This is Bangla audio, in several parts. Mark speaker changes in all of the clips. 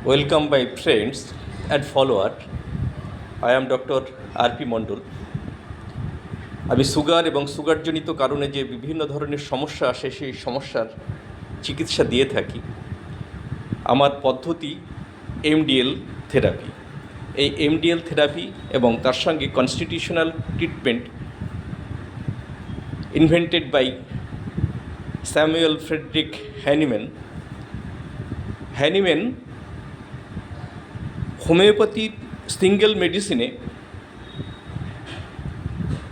Speaker 1: Welcome, my friends and follower. I am Dr. R P Mondal আমি সুগার এবং সুগারজনিত কারণে যে বিভিন্ন ধরনের সমস্যা আসে সেই সমস্যার চিকিৎসা দিয়ে থাকি আমার পদ্ধতি এমডিএল থেরাপি এই এমডিএল থেরাপি এবং তার সঙ্গে constitutional treatment invented by Samuel Frederick Hahnemann Hahnemann homeopathy single মেডিসিনে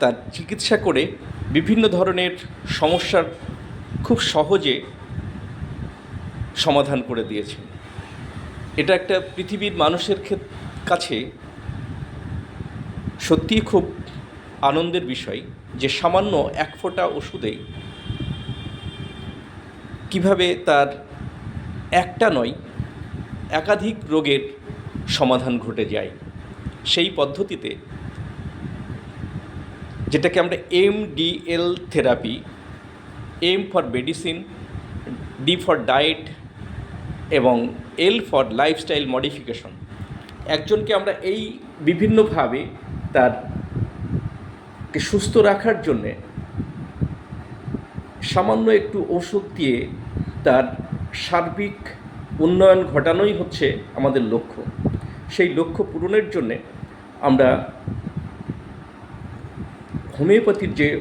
Speaker 1: তার চিকিৎসা করে বিভিন্ন ধরনের সমস্যার খুব সহজে সমাধান করে দিয়েছে এটা একটা পৃথিবীর মানুষের কাছে সত্যিই খুব আনন্দের বিষয় যে সামান্য এক ফোঁটা ওষুধেই কীভাবে তার একটা নয়, একাধিক রোগের সমাধান ঘটে যায়। সেই পদ্ধতিতে যেটাকে আমরা MDL therapy M for medicine D for diet এবং এল ফর লাইফস্টাইল মডিফিকেশন একজনকে আমরা এই বিভিন্নভাবে তার সুস্থ রাখার জন্যে সামান্য একটু ওষুধ দিয়ে তার সার্বিক উন্নয়ন ঘটানোই হচ্ছে আমাদের লক্ষ্য। সেই লক্ষ্য পূরণের জন্যে আমরা হোমিওপ্যাথির যে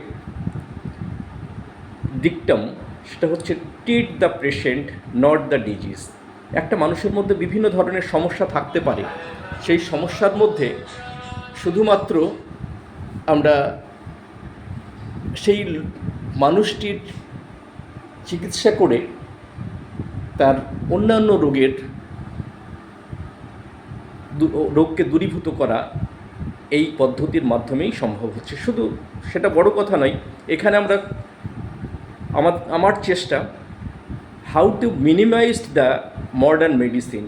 Speaker 1: ডিকটাম সেটা হচ্ছে treat the patient not the disease একটা মানুষের মধ্যে বিভিন্ন ধরনের সমস্যা থাকতে পারে। সেই সমস্যার মধ্যে শুধুমাত্র আমরা সেই মানুষটির চিকিৎসা করে তার অন্যান্য রোগের রোগকে দূরীভূত করা এই পদ্ধতির মাধ্যমেই সম্ভব হচ্ছে। শুধু সেটা বড় কথা নয়, এখানে আমরা আমার আমার চেষ্টা how to minimise the modern medicine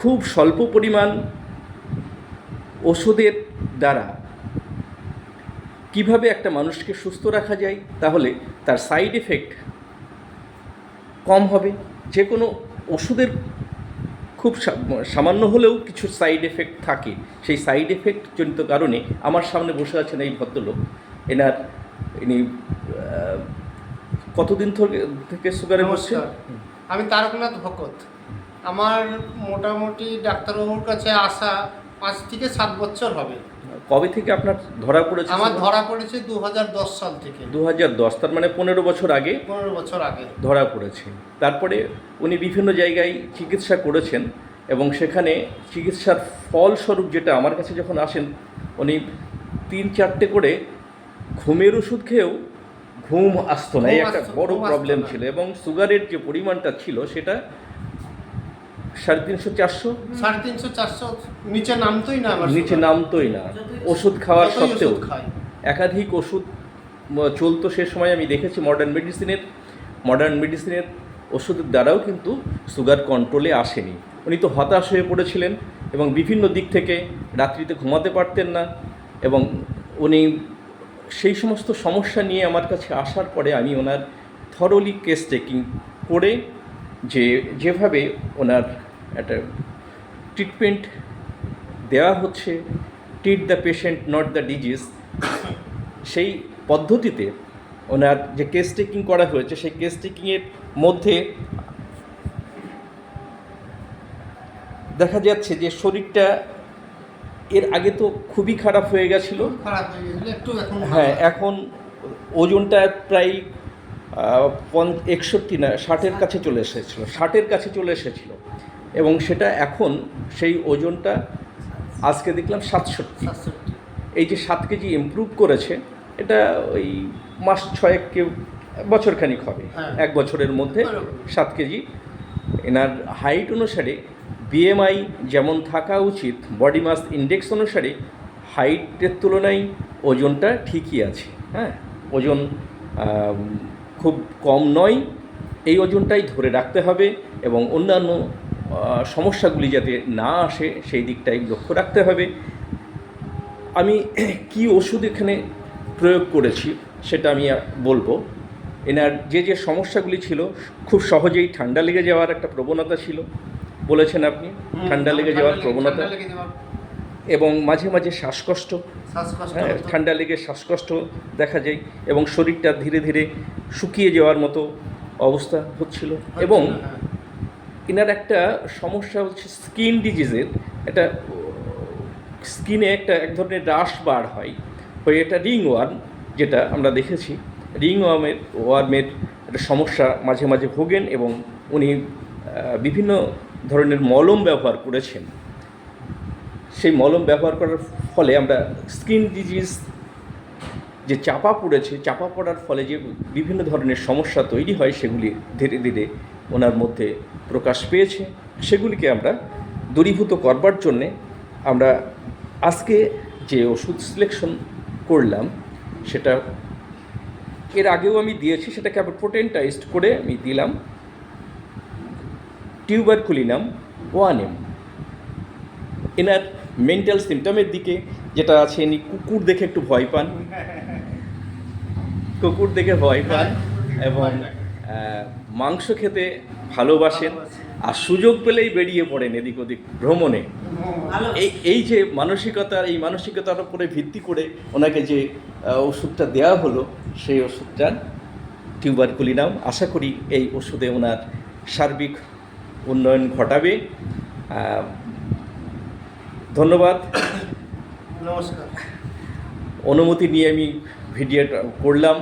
Speaker 1: খুব স্বল্প পরিমাণ ওষুধের দ্বারা কীভাবে একটা মানুষকে সুস্থ রাখা যায়, তাহলে তার সাইড এফেক্ট কম হবে। যে কোনো ওষুধের খুব সামান্য হলেও কিছু সাইড এফেক্ট থাকে। সেই সাইড এফেক্ট জনিত কারণে আমার সামনে বসে আছেন এই ভদ্রলোক। এনার ইনি কতদিন থেকে থেকে সুগারে বসছে
Speaker 2: আমি তারকনাথ ভকত। আমার মোটামুটি ডাক্তারবাবুর কাছে আসা পাঁচ থেকে সাত বছর হবে।
Speaker 1: কবে থেকে আপনার ধরা পড়েছে
Speaker 2: আমার ধরা পড়েছে দু হাজার দশ সাল থেকে।
Speaker 1: দু হাজার দশ তার মানে পনেরো বছর আগে
Speaker 2: পনেরো বছর আগে।
Speaker 1: ধরা পড়েছে। তারপরে উনি বিভিন্ন জায়গায় চিকিৎসা করেছেন এবং সেখানে চিকিৎসার ফলস্বরূপ যেটা আমার কাছে যখন আসেন উনি তিন চারটে করে ঘুমের ওষুধ খেয়েও ঘুম আসতো না। এই একটা বড় প্রবলেম ছিল এবং সুগারের যে পরিমাণটা ছিল সেটা সাড়ে তিনশো চারশো?
Speaker 2: সাড়ে তিনশো চারশো। নিচে নামতোই না আমার
Speaker 1: নিচে নামতোই না। ওষুধ খাওয়ার সত্ত্বেও একাধিক ওষুধ চলতো সে সময় আমি দেখেছি মডার্ন মেডিসিনের মডার্ন মেডিসিনের ওষুধের দ্বারাও কিন্তু সুগার কন্ট্রোলে আসেনি। উনি তো হতাশ হয়ে পড়েছিলেন এবং বিভিন্ন দিক থেকে রাত্রিতে ঘুমাতে পারতেন না এবং উনি সেই সমস্ত সমস্যা নিয়ে আমার কাছে আসার পরে আমি ওনার থরলি কেস টেকিং করে যে যেভাবে ওনার একটা ট্রিটমেন্ট দেওয়া হচ্ছে treat the patient not the disease সেই পদ্ধতিতে ওনার যে কেস টেকিং করা হয়েছে সেই কেস টেকিংয়ের মধ্যে দেখা যাচ্ছে যে শরীরটা এর আগে তো খুবই খারাপ হয়ে গেছিল।
Speaker 2: হয়ে এখন
Speaker 1: ওজনটা প্রায় একষট্টি না ষাটের কাছে চলে এসেছিল ষাটের কাছে চলে এসেছিল। এবং সেটা এখন সেই ওজনটা আজকে দেখলাম সাতষট্টি। এই যে সাত কেজি ইমপ্রুভ করেছে এটা ওই মাস ছয়েক কেউ বছরখানিক হবে।
Speaker 2: হ্যাঁ।
Speaker 1: এক বছরের মধ্যে সাত কেজি। এনার হাইট অনুসারে বিএমআই যেমন থাকা উচিত বডি মাস ইন্ডেক্স অনুসারে হাইটের তুলনায় ওজনটা ঠিকই আছে। হ্যাঁ ওজন খুব কম নয়। এই ওজনটাই ধরে রাখতে হবে এবং অন্যান্য সমস্যাগুলি যাতে না আসে সেই দিকটাই লক্ষ্য রাখতে হবে। আমি কি ওষুধ এখানে প্রয়োগ করেছি সেটা আমি বলব। এনার যে যে সমস্যাগুলি ছিল খুব সহজেই ঠান্ডা লেগে যাওয়ার একটা প্রবণতা ছিল। বলেছেন আপনি ঠান্ডা লেগে যাওয়ার প্রবণতা। এবং মাঝে মাঝে শ্বাসকষ্ট।
Speaker 2: শ্বাসকষ্ট
Speaker 1: হ্যাঁ ঠান্ডা লেগে শ্বাসকষ্ট দেখা যায় এবং শরীরটা ধীরে ধীরে শুকিয়ে যাওয়ার মতো অবস্থা হচ্ছিল এবং
Speaker 2: হ্যাঁ।
Speaker 1: এনার একটা সমস্যা হচ্ছে স্কিন ডিজিজের। একটা স্কিনে একটা এক ধরনের রাশ বার হয়। হয়ে এটা রিং ওয়ার্ম যেটা আমরা দেখেছি। রিং ওয়ার্মের ওয়ার্মের একটা সমস্যা মাঝে মাঝে ভোগেন এবং উনি বিভিন্ন ধরনের মলম ব্যবহার করেছেন। সেই মলম ব্যবহার করার ফলে আমরা স্কিন ডিজিজ যে চাপা পড়েছে, চাপা পড়ার ফলে যে বিভিন্ন ধরনের সমস্যা তৈরি হয়, সেগুলি ধীরে ধীরে ওনার মধ্যে প্রকাশ পেয়েছে। সেগুলিকে আমরা দূরীভূত করবার জন্যে আমরা আজকে যে ওষুধ সিলেকশন করলাম সেটা এর আগেও আমি দিয়েছি সেটাকে আবার প্রোটেনটাইজড করে আমি দিলাম টিউবার টিউবারকুলিনাম ওয়ান এম এনার মেন্টাল সিমটমের দিকে যেটা আছে ইনি কুকুর দেখে একটু ভয় পান। কুকুর দেখে ভয় পান এবং আহ, মাংস খেতে ভালোবাসেন আর সুযোগ পেলেই বেরিয়ে পড়েন এদিক ওদিক ভ্রমণে। এই এই যে মানসিকতা এই মানসিকতার উপরে ভিত্তি করে ওনাকে যে ওষুধটা দেওয়া হলো সেই ওষুধটার টিউবারকুলিনাম আশা করি এই ওষুধে ওনার সার্বিক উন্নয়ন ঘটাবে। ধন্যবাদ।
Speaker 2: নমস্কার।
Speaker 1: অনুমতি নিয়ে আমি ভিডিওটা করলাম।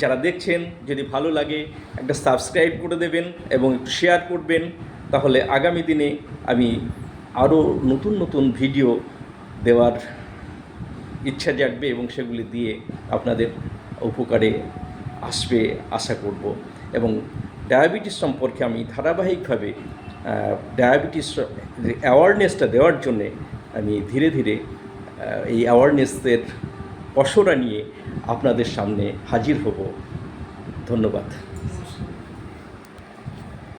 Speaker 1: যারা দেখছেন, যদি ভালো লাগে, একটা সাবস্ক্রাইব করে দেবেন এবং একটু শেয়ার করবেন, তাহলে আগামী দিনে আমি আরও নতুন নতুন ভিডিও দেওয়ার ইচ্ছা জাগবে এবং সেগুলি দিয়ে আপনাদের উপকারে আসবে আশা করব। এবং ডায়াবেটিস সম্পর্কে আমি ধারাবাহিকভাবে ডায়াবেটিস অ্যাওয়ারনেসটা দেওয়ার জন্যে আমি ধীরে ধীরে এই অ্যাওয়ারনেসের পসরা নিয়ে আপনাদের সামনে হাজির হব। ধন্যবাদ।